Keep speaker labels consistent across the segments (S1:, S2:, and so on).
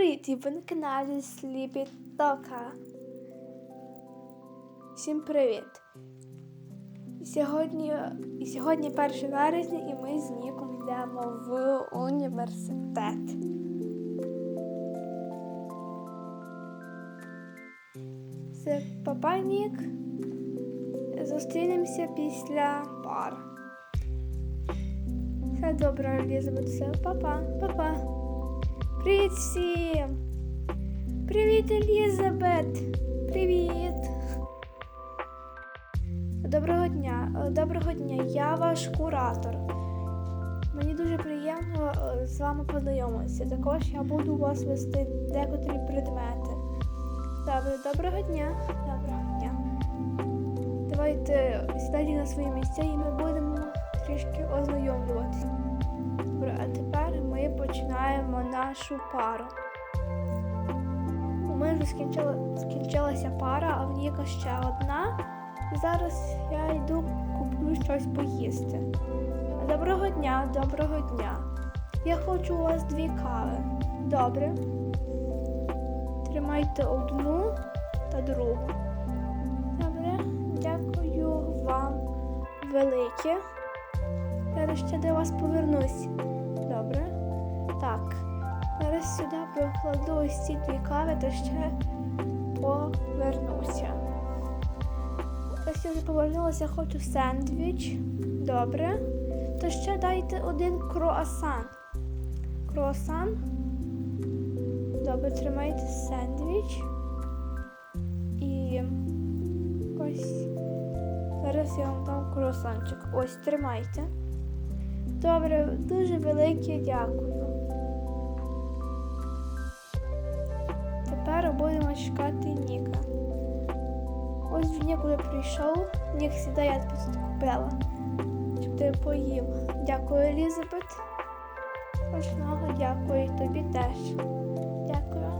S1: ви на каналі Сліпі Тока. Всім привіт! Сьогодні, сьогодні 1 вересня і ми з Ніком йдемо в університет. Це папа Нік. Зустрінемося після пар. Все добре, Елізабет, все, папа, папа. Привіт всім! Привіт, Елізабет! Привіт! Доброго дня, Е, доброго дня, я ваш куратор. Мені дуже приємно е, з вами познайомитися. Також я буду у вас вести декотрі предмети. Добре, доброго дня. Доброго дня. Давайте сідайте на свої місця і ми будемо трішки ознайомлюватися. Починаємо нашу пару. У мене вже скінчила, скінчилася пара, а в Ніка ще одна. І зараз я йду куплю щось поїсти. Доброго дня, доброго дня. Я хочу у вас дві кави. Добре. Тримайте одну та другу. Добре, дякую вам велике. Зараз ще до вас повернусь. Добре. Так. Зараз сюди покладу ось ці дві кави та ще повернуся. Ось я вже повернулася, хочу сендвіч. Добре. То ще дайте один круасан. Круасан. Добре, тримайте сендвіч. І ось. Зараз я вам дам круасанчик. Ось, тримайте. Добре, дуже велике дякую. Чекати Ніка. Ось він коли прийшов, Нік сідай, я тут купила, щоб ти поїв. Дякую, Елізабет. Смачного дякую тобі теж. Дякую.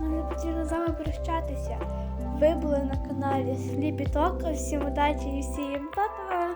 S1: Нам потрібно з вами прощатися ви були на каналі Сліпі Тока. Всім удачі і всім па-па!